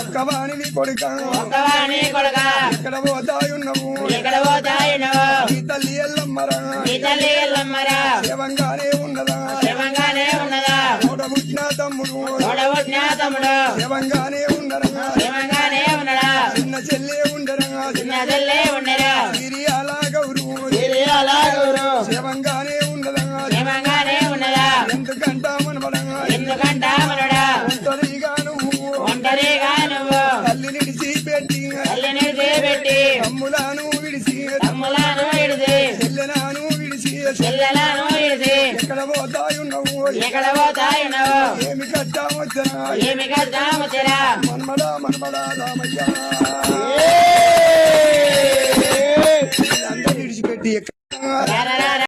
ఒక్కవాణి కొడుక. ఒక్కవాణి కొడుక. ఎక్కడ పోతాయున్నావు. ఎక్కడ పోతాయున్నావు. ఈ తల్లి ఎల్లమ్మరా. ఈ తల్లి ఎల్లమ్మరా. తమ్ముడు. ఓడబుట్టిన తమ్ముడు. శివంగానే ఉన్నడా? చిన్న చెల్లె ఉండరా? తమ్ములాను విడిచి తమ్ములను విడిచి చెల్లెనాను విడిచి చెల్లెలను విడిచి ఎక్కడ పోతాయున్నవు? ఎక్కడ పోతాయి నువ్వు ఏమి కట్టామొచ్చరా ఏమి కష్టం వచ్చిరా? మనమడా మనమడా రామయ్య. అందరూ విడిచిపెట్టి ఎక్కడ?